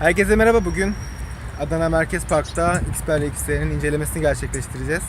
Herkese merhaba. Bugün Adana Merkez Park'ta Xperia X'lerin incelemesini gerçekleştireceğiz.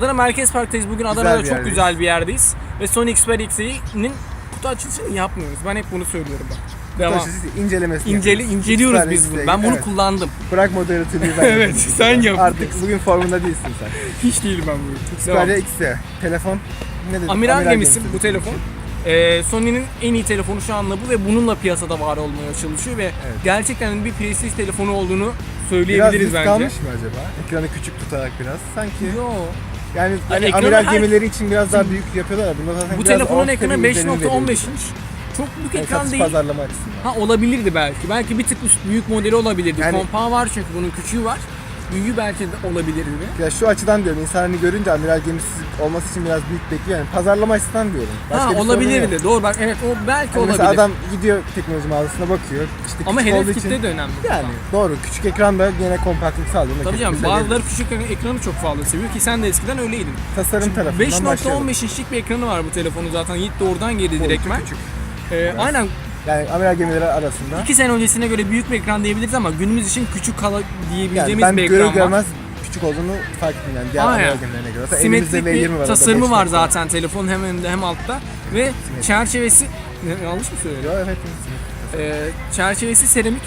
Adana Merkez Park'tayız. Bugün Güzel Adana'da çok yerdeyiz. güzel bir yerdeyiz. Ve Sony Xperia XE'nin kutu açılışını yapmıyoruz. Ben hep bunu söylüyorum bak. Devam. Taşısı incelemesini İnceli, inceliyoruz biz bunu. Ben bunu evet. kullandım. Bırak moderatörlüğü ben Evet, sen yap. Artık bugün formunda değilsin sen. Hiç değilim ben bunu. Xperia X'e telefon ne dedik? Amiral, gemisi gemisi bu telefon. Ee, Sony'nin en iyi telefonu şu anda bu ve bununla piyasada var olmaya çalışıyor ve gerçekten bir prestij telefonu olduğunu Biraz söyleyebiliriz risk bence. almış mı acaba? Ekranı küçük tutarak biraz. Sanki Yo. Yani hani ekranı amiral her- gemileri için biraz daha büyük yapıyorlar ya. Bunda zaten Bu telefonun ekranı bir izlenim 5.15 veriyor. inç. Çok büyük Yani ekran değil. pazarlama açısından. Ha olabilirdi belki. Belki bir tık üst büyük modeli olabilirdi. Yani- Kompağı var çünkü bunun küçüğü var. Büyüğü belki de olabilirdi. Ya şu açıdan diyorum insan hani görünce amiral gemisi olması için biraz büyük bekliyor yani pazarlama açısından diyorum. Başka ha bir yok. olabilirdi. Doğru bak evet o belki Hani olabilir. mesela adam gidiyor teknoloji mağazasına bakıyor. İşte Ama hedef için- kitle de önemli. Yani doğru küçük ekran da yine kompaktlık sağlıyor. Tabii canım bazıları küçük ekran- ekranı çok fazla seviyor ki sen de eskiden öyleydin. tasarım tarafından başlayalım. 5.15 inçlik bir ekranı var bu telefonu zaten. Yiğit de oradan girdi direktmen. küçük. Ee, aynen Yani amiral gemileri arasında. 2 sene öncesine göre büyük bir ekran diyebiliriz ama günümüz için küçük kala Yani diyebileceğimiz ben bir görür ekran var. görmez küçük olduğunu fark ettim yani diğer Aynen. amiral gemilerine göre. Zaten elimizde Simetrik V20 var. bir orada, tasarımı var zaten telefonun hem önünde hem altta ve çerçevesi Ne, yanlış mı söylüyorum? Yo, evet. Ee, çerçevesi seramik.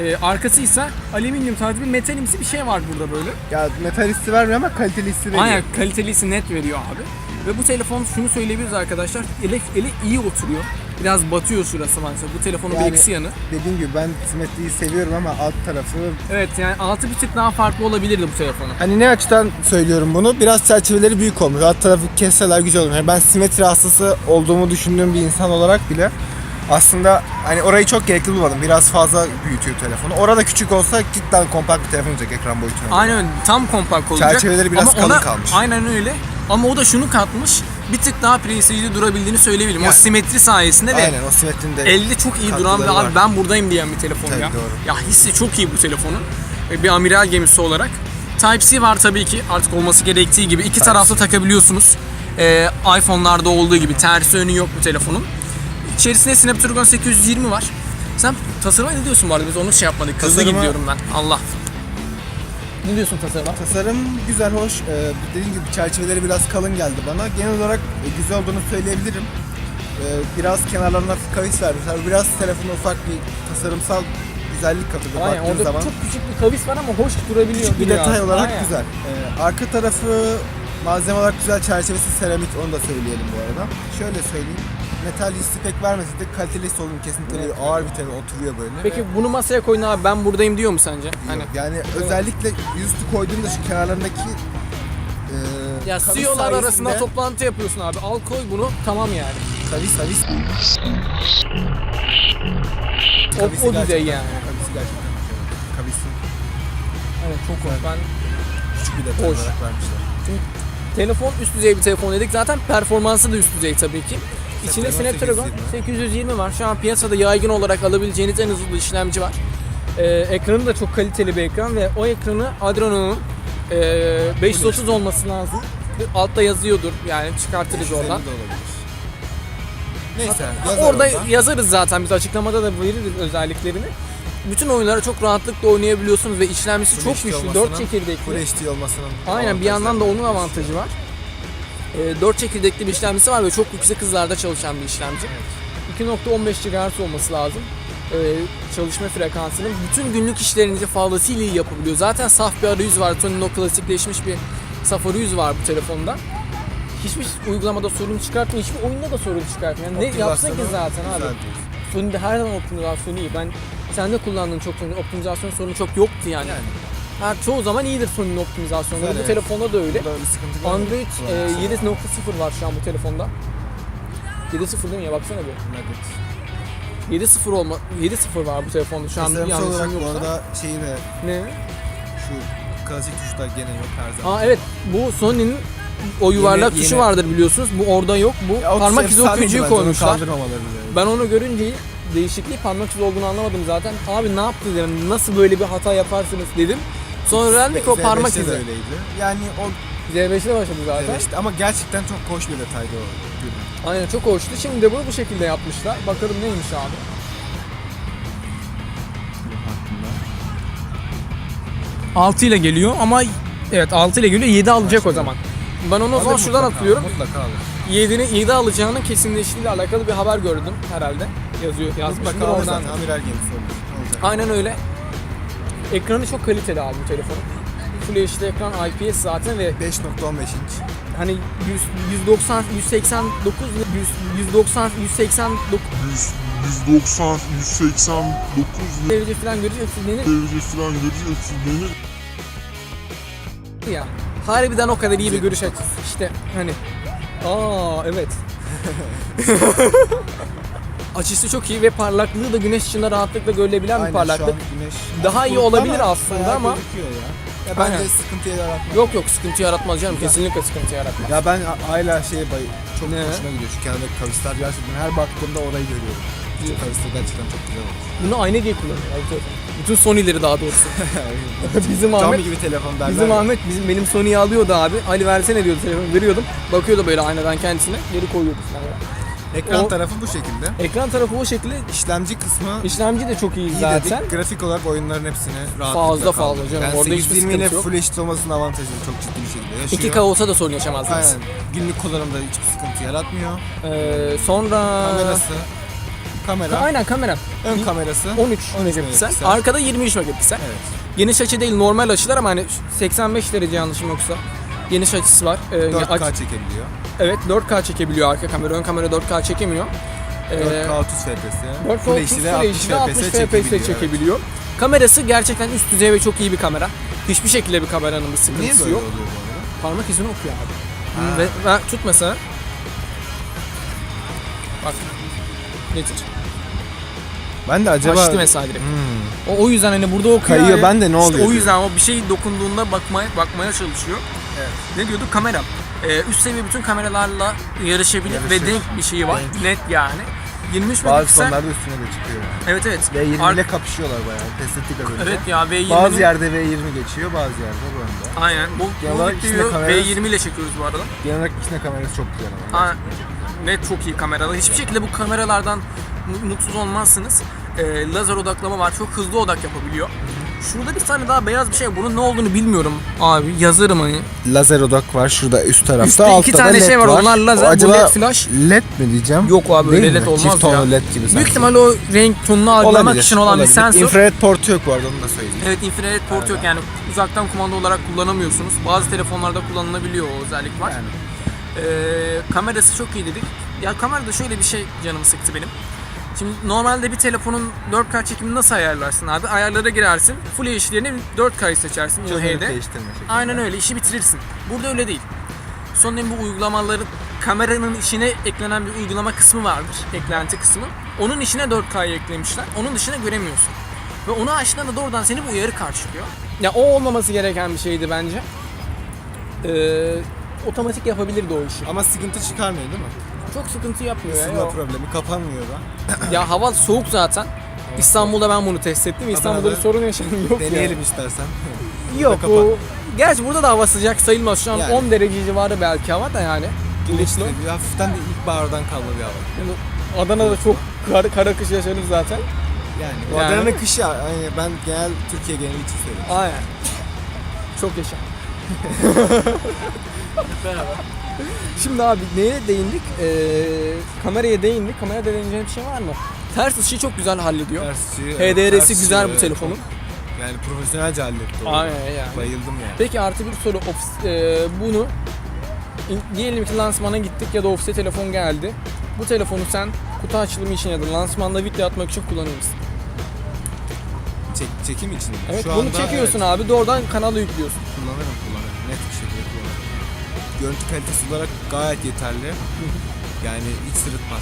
Ee, arkası ise alüminyum tarzı bir metalimsi bir şey var burada böyle. Ya metal hissi vermiyor ama kaliteli hissi veriyor. Aynen kalitelisi net veriyor abi. Ve bu telefon şunu söyleyebiliriz arkadaşlar. Ele, ele iyi oturuyor. Biraz batıyor şurası maalesef. Bu telefonun Yani- bir eksi yanı. Dediğim gibi ben simetriyi seviyorum ama alt tarafı Evet yani altı bir tık daha farklı olabilirdi bu telefonun. Hani ne açıdan söylüyorum bunu? Biraz çerçeveleri büyük olmuş. Alt tarafı kesseler güzel olur. Yani ben simetri hastası olduğumu düşündüğüm bir insan olarak bile aslında hani orayı çok gerekli bulmadım. Biraz fazla büyütüyor telefonu. Orada küçük olsa cidden kompakt bir telefon olacak ekran boyutuna. Aynen öyle. Tam kompakt olacak. Çerçeveleri biraz Ama kalın ona- kalmış. Aynen öyle. Ama o da şunu katmış. Bir tık daha prestijli durabildiğini söyleyebilirim. O Yani. simetri sayesinde ve Aynen o simetrinde elde çok iyi duran ve abi ben buradayım diyen bir telefon Tabii, ya. doğru. Ya hissi çok iyi bu telefonun. E, Bir amiral gemisi olarak. Type-C var tabii ki artık olması gerektiği gibi. iki taraflı takabiliyorsunuz. Ee, iPhone'larda olduğu gibi tersi önü yok bu telefonun. İçerisinde Snapdragon 820 var. Sen tasarıma ne diyorsun bu arada? Biz onu şey yapmadık. Hızlı Tasarıma- gidiyorum ben. Allah. Ne diyorsun tasarıma? Tasarım güzel, hoş. Ee, dediğim gibi çerçeveleri biraz kalın geldi bana. Genel olarak e, güzel olduğunu söyleyebilirim. Ee, biraz kenarlarına kavis vermişler. Biraz telefona ufak bir tasarımsal güzellik katıldı Aynen baktığın orada zaman. çok küçük bir kavis var ama hoş durabiliyor. Küçük bir duruyor detay olarak Aynen. güzel. Ee, arka tarafı malzeme olarak güzel çerçevesi seramik onu da söyleyelim bu arada. Şöyle söyleyeyim. Metal hissi pek vermese de kaliteli hissi olduğunu kesinlikle veriyor. Ağır bir telefon oturuyor böyle. Peki bunu masaya koyun abi ben buradayım diyor mu sence? Hani yani özellikle yüzüstü koyduğumda şu kenarlarındaki e, ya CEO'lar arasında toplantı yapıyorsun abi. Al koy bunu tamam yani. Kavis kavis. O, Kavisi o düzey yani. Kavisi gerçekten. Kavisin Evet çok hoş. Ben küçük bir detay Hoş. olarak vermişler. telefon üst düzey bir telefon dedik. Zaten performansı da üst düzey tabii ki. İçinde Snapdragon Snapdragon 820 var. Şu an piyasada yaygın olarak alabileceğiniz en hızlı işlemci var. Ee, ekranı da çok kaliteli bir ekran ve o ekranı Adreno'nun e, 530 olması lazım. Altta yazıyordur yani çıkartırız oradan. Neyse. yazar Orada orada. yazarız zaten biz açıklamada da veririz özelliklerini. Bütün oyunları çok rahatlıkla oynayabiliyorsunuz ve işlemcisi Full çok HD güçlü. olmasının- 4 çekirdekli. Full HD olmasının Aynen bir yandan da onun avantajı var. E, 4 çekirdekli bir işlemcisi var ve çok yüksek hızlarda çalışan bir işlemci. 2.15 GHz olması lazım. E, çalışma frekansının bütün günlük işlerinizi fazlasıyla iyi yapabiliyor. Zaten saf bir arayüz var. Sony'nin o klasikleşmiş bir saf arayüz var bu telefonda. Hiçbir uygulamada sorun çıkartmıyor, hiçbir oyunda da sorun çıkartmıyor. Yani ne yapsın ki zaten abi? Sony'de her zaman optimizasyon iyi. Ben sende kullandığın çok Sony optimizasyon sorunu çok yoktu yani. Yani. Her çoğu zaman iyidir Sony'nin optimizasyonları. Güzel, Bu evet. telefonda da öyle. Sıkıntı görmedim. Android e, Kullanması. 7.0 var şu an bu telefonda. 7.0 değil mi ya baksana bir. Nugget. 7.0 olma 7.0 var bu telefonda şu an olarak yanlışım bu yoksa. arada şeyi de Ne? şu klasik tuşlar gene yok her zaman. Aa evet bu Sony'nin o yuvarlak Yeni- tuşu yeni. vardır biliyorsunuz. Bu orada yok. Bu Ya, parmak izi okuyucuyu koymuşlar. Ben onu görünce değişikliği parmak izi olduğunu anlamadım zaten. Abi ne yaptı dedim. Nasıl böyle bir hata yaparsınız dedim. Sonra öğrendik o Z5'te parmak izi. öyleydi. Yani o Z5'te başladı zaten. Z5'te ama gerçekten çok hoş bir detaydı o. ürün. Aynen çok hoştu. Şimdi de bunu bu şekilde yapmışlar. Bakalım neymiş abi. Hakkında. 6 ile geliyor ama evet 6 ile geliyor 7 alacak o zaman. Ben onu o zaman Alır şuradan mutlaka, atlıyorum. Mutlaka alır. 7'ni 7 alacağının kesinleştiğiyle alakalı bir haber gördüm herhalde. Yazıyor yazmıştır Mutlaka alır oradan. zaten. Amiral gemisi olur. Olacak. Aynen öyle. Ekranı çok kaliteli abi bu telefonun. Full HD ekran IPS zaten ve 5.15 inç. hani 100, 190 189 100, 190 189 100, 190, 189 derece falan göreceğiz. Denir derece falan göreceğiz. Benim ya. Harbiden o kadar iyi bir görüş açısı. İşte hani aa evet. Açısı çok iyi ve parlaklığı da güneş ışığında rahatlıkla görülebilen bir Aynen, parlaklık. Şu an güneş. Daha iyi olabilir ama aslında bayağı ama- gözüküyor ya. Ya Aynen. bence sıkıntı yaratmaz. Yok yok sıkıntı yaratmaz canım. Kesinlikle sıkıntı yaratmaz. Ya ben hala şeye bay çok Ne? hoşuma gidiyor şu kenardaki kavisler gerçekten her baktığımda orayı görüyorum. Şu kavisler gerçekten çok güzel olmuş. Bunu ayna diye kullanıyor. Bütün Sony'leri daha doğrusu. bizim Ahmet gibi telefon derler. Bizim ya. Ahmet bizim benim Sony'yi alıyordu abi. Ali versene diyordu telefonu. Veriyordum. Bakıyordu böyle aynadan kendisine. Geri koyuyordu falan. Ekran O- tarafı bu şekilde. Ekran tarafı o şekilde. İşlemci kısmı İşlemci de çok iyi iyi zaten. dedik. Grafik olarak oyunların hepsini rahatlıkla Fazla fazla canım, Yani orada hiçbir 820 ile. Full HD olmasının avantajını çok ciddi bir şekilde yaşıyor. 2K olsa da sorun yaşamazdınız. Aynen. Günlük kullanımda hiçbir sıkıntı yaratmıyor. Ee, sonra... Kamerası. Kamera. Aynen kamera. Ön kamerası. 13 13 megapiksel. megapiksel. Arkada 23 megapiksel. Evet. Geniş açı değil normal açılar ama hani 85 derece yanlışım yoksa. Geniş açısı var. Ee, 4K aç- çekebiliyor. Evet 4K çekebiliyor arka kamera. Ön kamera 4K çekemiyor. Ee, 4K 30 FPS. 4K Full 30 HD'de Full 60 HD'de 60 FPS çekebiliyor. çekebiliyor. Kamerası gerçekten üst düzey ve çok iyi bir kamera. Hiçbir şekilde bir kameranın bir Evet. sıkıntısı Niye yok. oluyor? Parmak izini okuyor abi. Ha. Ve, ve tut mesela. Bak. Getir. Ben de acaba... Açtı mesela direkt. Hmm. O, o yüzden hani burada okuyor. Kayıyor, yani. ben de ne İşte oluyor o diyor. yüzden o bir şey dokunduğunda bakmaya bakmaya çalışıyor. Evet. Ne diyordu? Kamera. Ee, üst seviye bütün kameralarla yarışabilir ve denk bir şeyi var. Denk. Net yani. 23 Bazı megapiksel. konularda üstüne de çıkıyor. Evet evet. V20 Ar- ile kapışıyorlar bayağı. Testetik az önce. Evet ya V20'nin Bazı yerde V20 geçiyor, bazı yerde bu önde. Aynen. Bu, Genel bu olarak videoyu kamerası- V20 ile çekiyoruz bu arada. Genel olarak içine kamerası çok güzel ama. Aa, net çok iyi kameralar. Hiçbir şekilde bu kameralardan mu- mutsuz olmazsınız. Ee, lazer odaklama var. Çok hızlı odak yapabiliyor. Şurada bir tane daha beyaz bir şey. Bunun ne olduğunu bilmiyorum abi. Yazarım hani. Lazer odak var şurada üst tarafta. Üstte altta iki da tane led şey var, onlar lazer, bu acaba led flash. led mi diyeceğim? Yok abi öyle mi? led olmaz Çift ya. led gibi sanki. Büyük ihtimalle o renk tonunu algılamak Olabilir, için olan olabilir. bir sensör. İnfrared portu yok bu arada onu da söyleyeyim. Evet infrared port yok yani uzaktan kumanda olarak kullanamıyorsunuz. Bazı telefonlarda kullanılabiliyor o özellik var. Yani. Ee, kamerası çok iyi dedik. Ya kamerada şöyle bir şey canımı sıktı benim. Şimdi normalde bir telefonun 4K çekimini nasıl ayarlarsın abi? Ayarlara girersin. Full HD'lerini 4K'yı seçersin Çözünürlük UHD. değiştirme şeklinde. Aynen öyle işi bitirirsin. Burada öyle değil. Sony'nin bu uygulamaların kameranın içine eklenen bir uygulama kısmı vardır. Eklenti kısmı. Onun içine 4K'yı eklemişler. Onun dışına göremiyorsun. Ve onu açtığında doğrudan seni bu uyarı karşılıyor. Ya o olmaması gereken bir şeydi bence. Ee, otomatik yapabilirdi o işi. Ama sıkıntı çıkarmıyor değil mi? Çok sıkıntı yapmıyor ya. Isınma Yok. problemi kapanmıyor da. Ya hava soğuk zaten. İstanbul'da ben bunu test ettim. İstanbul'da bir sorun yaşadım yok Deneyelim istersen. ya. Yok Kapan. o. Gerçi burada da hava sıcak sayılmaz. Şu an Yani. 10 derece civarı belki hava da yani. Güneşli. Bir hafiften de ilkbahardan kalma bir hava. Yani Adana'da çok kar, kara kış yaşarız zaten. Yani. Yani. Adana'nın kışı yani ben genel Türkiye geneli için söylüyorum. Aynen. Çok yaşa. Şimdi abi neye değindik? Ee, kameraya değindik. Kameraya değineceğim bir şey var mı? Ters ışığı çok güzel hallediyor. Tersi, HDR'si tersi, güzel bu evet, telefonun. Yani profesyonelce halletti. o. Aynen yani. Bayıldım yani. Peki artı bir soru. Ofis, e, bunu in- diyelim ki lansmana gittik ya da ofise telefon geldi. Bu telefonu sen kutu açılımı için ya da lansmanda video atmak için kullanıyorsun. Çek, çekim için? Evet Şu bunu anda çekiyorsun evet, abi doğrudan kanala yüklüyorsun. kullanırım Görüntü kalitesi olarak gayet yeterli. Yani hiç sırıtmaz.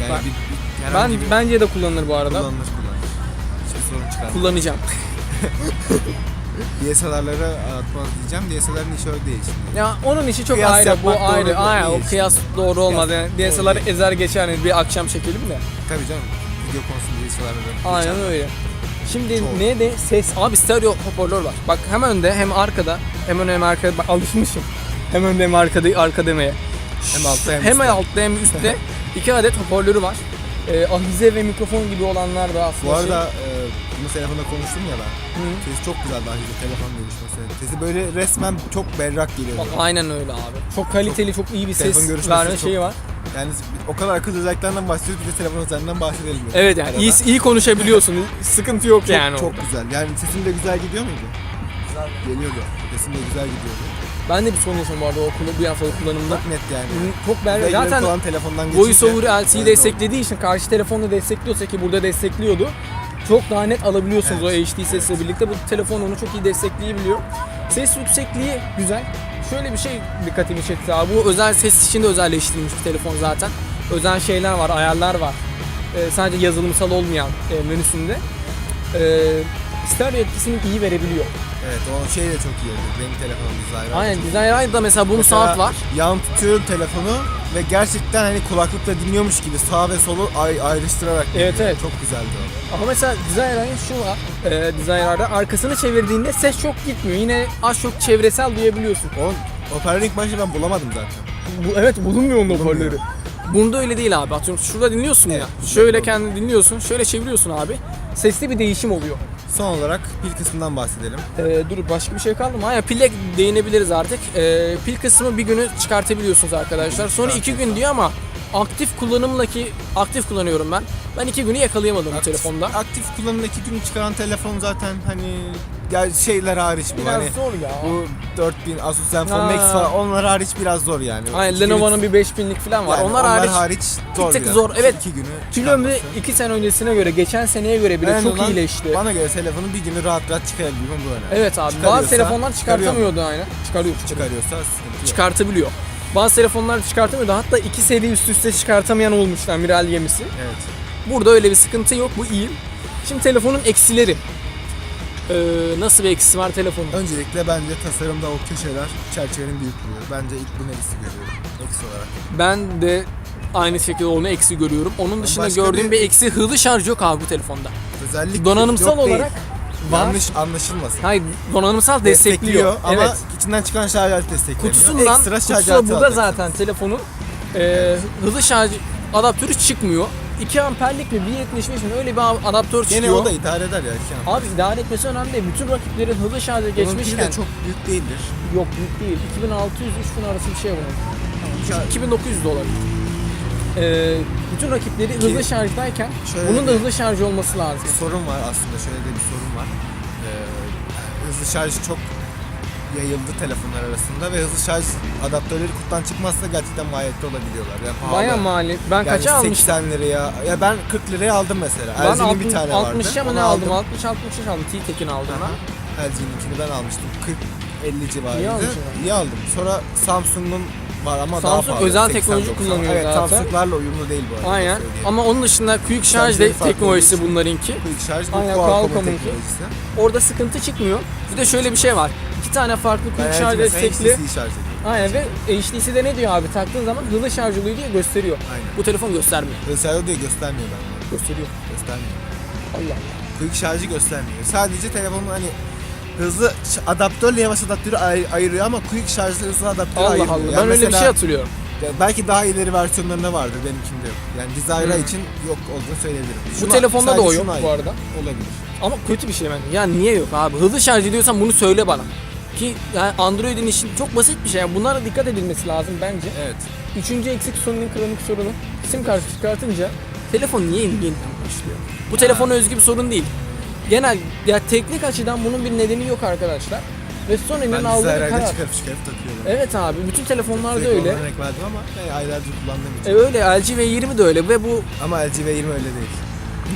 Yani Ben- bir, bir, Ben bir bence de kullanılır bu arada. kullanılır kullanılır. Hiçbir sorun çıkarmaz. Kullanacağım. DSLR'ları atmaz diyeceğim. DSLR'ın işi öyle değil şimdi. Ya onun işi çok Kıyas ayrı. Bu doğru ayrı. değil. Aynen o kıyas doğru olmaz. Yani doğru DSLR ezer geçer yani bir akşam çekelim de. Tabii canım. Video konusunda DSLR'ları. Aynen öyle. Şimdi Çok. ne de ses abi stereo hoparlör var. Bak hem önde hem arkada. Hem önde hem arkada. Bak, alışmışım. Hem önde hem arkada arka demeye. Hem altta hem hem üstte. altta hem üstte iki adet hoparlörü var. Ee, ahize ve mikrofon gibi olanlar da aslında Bu şey- arada e, bunu telefonda konuştum ya ben. Hı. Sesi çok güzel daha önce telefon görüşmesi. Sesi böyle resmen çok berrak geliyor. Bak, aynen öyle abi. Çok kaliteli, çok, iyi bir Telefon ses görüşmesi verme çok- şeyi var. Yani o kadar akıllı özelliklerden bahsediyoruz bir de telefon özelliğinden bahsedelim. dedim. Evet yani iyi, iyi konuşabiliyorsun. Sıkıntı yok çok, yani. Çok orada. güzel. Yani sesim de güzel gidiyor muydu? Güzel. Geliyordu. Sesim de güzel gidiyordu. Ben de bir sorun yaşadım bu arada o kullan- bir haftalık kullanımda. Çok net yani. Çok ben Zaten zaten falan telefondan geçince VoiceOver LTE'yi desteklediği için karşı telefonla destekliyorsa ki burada destekliyordu. Çok daha net alabiliyorsunuz o HD sesle birlikte. Bu telefon onu çok iyi destekleyebiliyor. Ses yüksekliği güzel. Şöyle bir şey dikkatimi çekti abi. Bu özel ses için de özelleştirilmiş bir telefon zaten. Özel şeyler var, ayarlar var. Ee, sadece yazılımsal olmayan e, menüsünde. Ee, stereo etkisini iyi verebiliyor. Evet o şey de çok iyi oldu. Benim telefonum Desire. Aynen Desire da mesela bunun saat var. Yan tutuyorum telefonu ve gerçekten hani kulaklıkla dinliyormuş gibi sağ ve solu ay- ayrıştırarak Evet, dinliyor. evet. Çok güzeldi o. Ama mesela Desire'ın şu var. E, Desire'da arkasını çevirdiğinde ses çok gitmiyor. Yine az çok çevresel duyabiliyorsun. O hoparlörü ilk başta ben bulamadım zaten. Bu, evet bulunmuyor onun hoparlörü. Bunda öyle değil abi. Atıyorum şurada dinliyorsun ya. Evet. Şöyle kendini dinliyorsun. Şöyle çeviriyorsun abi. Sesli bir değişim oluyor. Son olarak pil kısmından bahsedelim. Ee, dur başka bir şey kaldı mı? Ha ya pille değinebiliriz artık. Ee, pil kısmı bir günü çıkartabiliyorsunuz arkadaşlar. Sonra iki gün diyor ama aktif kullanımla ki aktif kullanıyorum ben. Ben iki günü yakalayamadım bu telefonda. Aktif kullanımdaki gün çıkaran telefon zaten hani ya şeyler hariç bu. Biraz hani zor ya. bu 4000 Asus Zenfone Ha. Max falan onlar hariç biraz zor yani. Aynen İki Lenovo'nun bir 5000'lik falan var. yani onlar, hariç zor tık biraz. zor, evet. İki günü ömrü çıkarması. 2 sene öncesine göre, geçen seneye göre bile çok iyileşti. Bana göre telefonu bir günü rahat rahat çıkarabiliyor bu önemli. Evet abi. Çıkarıyorsa Bazı telefonlar çıkarıyor mu? çıkartamıyordu aynen. Çıkarıyor. çıkarıyor. Çıkarıyorsa sıkıntı yok. Çıkartabiliyor. Bazı telefonlar çıkartamıyordu. Hatta iki seri üst üste çıkartamayan olmuşlar Miral gemisi. Evet. Burada öyle bir sıkıntı yok. Bu iyi. Şimdi telefonun eksileri. Ee, nasıl bir eksisi var telefonun? Öncelikle bence tasarımda o köşeler çerçevenin büyüklüğü. Bence ilk bunu eksi görüyorum. Eksi olarak. Ben de aynı şekilde onu eksi görüyorum. Onun dışında başka gördüğüm bir- bir eksi hızlı şarj yok abi bu telefonda. Özellikle Donanımsal yok değil. olarak var. Yanlış anlaşılmasın. Hayır, donanımsal destekliyor. ama evet. içinden çıkan şarj aleti desteklemiyor. Kutusundan, Ekstra şarj kutusu aleti burada alacak. zaten telefonun e, hızlı şarj adaptörü çıkmıyor. 2 amperlik mi 1.75 mi öyle bir adaptör çıkıyor. Gene o da idare eder ya. iki an. Abi idare etmesi önemli değil. Bütün rakiplerin hızlı şarja geçmişken de çok büyük değildir. yok büyük değil. 2600-3000 arası bir şey bunun. Ya, 2900 dolar. Ee, bütün rakipleri hızlı şarjdayken şöyle bunun da hızlı şarj olması lazım. sorun var aslında. Şöyle de bir sorun var. Ee, hızlı şarj çok yayıldı telefonlar arasında ve hızlı şarj adaptörleri kutudan çıkmazsa gerçekten maliyetli olabiliyorlar. Yani pahalı. Baya mali. Ben yani kaça almıştım? 80 liraya. Ya ben 40 liraya aldım mesela. Ben LG'nin 60, bir tane vardı. 60'a mı ne aldım? 60 60 aldım. T-Tek'in aldım ben. LG'ninkini ben almıştım. 40 50 civarıydı. İyi İyi, almışsın aldım. Sonra Samsung'un var ama daha Samsung pahalı. özel 80, teknoloji 90. kullanıyor evet, zaten. Samsung'larla uyumlu değil bu arada. Aynen. Ama onun dışında Quick Charge de teknolojisi bunlarınki. Quick Charge bu Aynen, Qualcomm'un teknolojisi. Orada sıkıntı çıkmıyor. Bir de şöyle bir şey var. Tane farklı Ben destekli. HTC şarj ediyorum. Aynen ve HTC'de ne diyor abi? Taktığın zaman hızlı şarj oluyor diye gösteriyor. Aynen. Bu telefon göstermiyor. Özellikle diyor göstermiyor bende. Gösteriyor. Göstermiyor. Allah Allah. Quick şarjı göstermiyor. Sadece telefonun hani hızlı adaptörle yavaş adaptörü ay- ayırıyor ama quick şarjlı hızlı adaptörü Allah ayırmıyor. Allah. Yani Ben öyle bir şey hatırlıyorum. Ya belki daha ileri versiyonlarında vardır benimkinde yok. Yani Desire Hmm. için yok olduğunu söyleyebilirim. Bu Şuna- telefonda da o yok bu arada. Olabilir. Ama kötü bir şey bence. Yani niye yok abi? Hızlı şarj ediyorsan bunu söyle bana. Ki yani Android'in işi çok basit bir şey. Yani bunlara dikkat edilmesi lazım bence. Evet. Üçüncü eksik Sony'nin kronik sorunu. Sim kartı çıkartınca telefon niye yeniden başlıyor? Bu telefona özgü bir sorun değil. Genel ya teknik açıdan bunun bir nedeni yok arkadaşlar. Ve Sony'nin aldığı karar. çıkarıp çıkarıp takıyorum. Evet abi bütün telefonlarda Sürekli öyle. Örnek verdim ama ben aylardır kullandığım için. E öyle LG V20 de öyle ve bu Ama LG V20 öyle değil.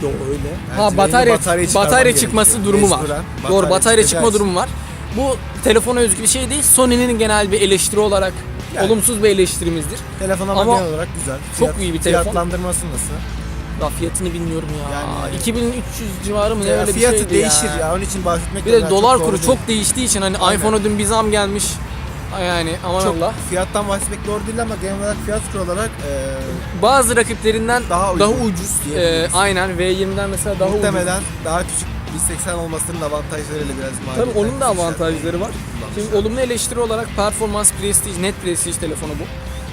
Yo öyle. Ha V20 batarya batarya batarya, çıkması gerekiyor. durumu var. Mecburen Doğru batarya çıkma durumu var. Bu telefona özgü bir şey değil. Sony'nin genel bir eleştiri olarak Yani. olumsuz bir eleştirimizdir. Telefon ama, Ama genel olarak güzel. çok iyi bir telefon. Fiyatlandırması nasıl? Ya fiyatını bilmiyorum ya. Yani- 2300 civarı mı ne öyle bir fiyatı şeydi değişir ya. ya. Onun için bahsetmek Bir de dolar kuru çok değiştiği için hani Aynen. iPhone'a dün bir zam gelmiş. Yani aman çok Allah. fiyattan bahsetmek doğru değil ama genel olarak fiyat kuru olarak e, Bazı rakiplerinden daha daha, uygun ucuz. Ee, aynen V20'den mesela daha ucuz. muhtemelen daha küçük 180 olmasının avantajlarıyla biraz Tabii maliyetler onun da avantajları var. Şimdi olumlu eleştiri olarak performans prestige, net prestige telefonu bu.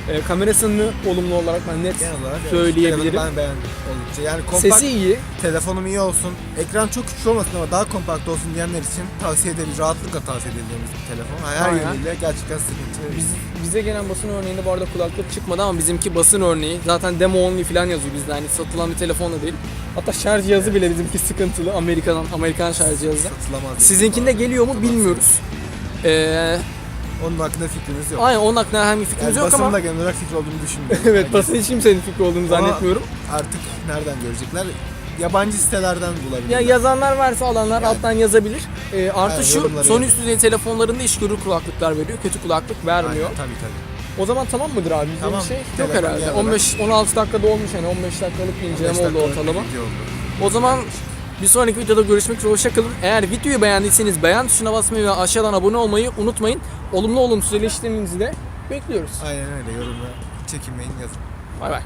Ee, kamerasını olumlu olarak ben net Genel olarak evet, söyleyebilirim. telefonu Ben beğendim oldukça. Yani kompakt Sesi iyi. telefonum iyi olsun. Ekran çok küçük olmasın ama daha kompakt olsun diyenler için tavsiye edebiliriz. Rahatlıkla tavsiye edebileceğimiz bir telefon. Her Aynen. yönüyle gerçekten sıkıntı. Biz, bize gelen basın örneğinde bu arada kulaklık çıkmadı ama bizimki basın örneği. Zaten demo only falan yazıyor bizde hani satılan bir telefon da değil. Hatta şarj cihazı bile bizimki sıkıntılı. Amerikan Amerikan şarj cihazı. satılamaz. Sizinkinde geliyor mu bilmiyoruz. Ee, Onun hakkında fikrimiz yok. aynen onun hakkında herhangi bir fikrimiz Yani yok ama da genel olarak fikir olduğunu düşünmüyorum. evet Yani basın hiç kimsenin fikri olduğunu Ama- zannetmiyorum. Artık nereden görecekler? Yabancı sitelerden bulabilirler. Ya yazanlar varsa alanlar Yani. alttan yazabilir. Ee, artı Aynen, şu son üst düzey telefonlarında iş görür kulaklıklar veriyor. Kötü kulaklık vermiyor. Aynen, tabii tabii. O zaman tamam mıdır abi? Bizde Tamam. bir şey yok herhalde. genel 15 16 dakikada olmuş hani 15 dakikalık bir inceleme 15 oldu ortalama. O zaman bir sonraki videoda görüşmek üzere hoşça kalın. Eğer videoyu beğendiyseniz beğen tuşuna basmayı ve aşağıdan abone olmayı unutmayın. Olumlu olumsuz eleştirinizi de bekliyoruz. Aynen öyle yorumla çekinmeyin yazın. Bay bay.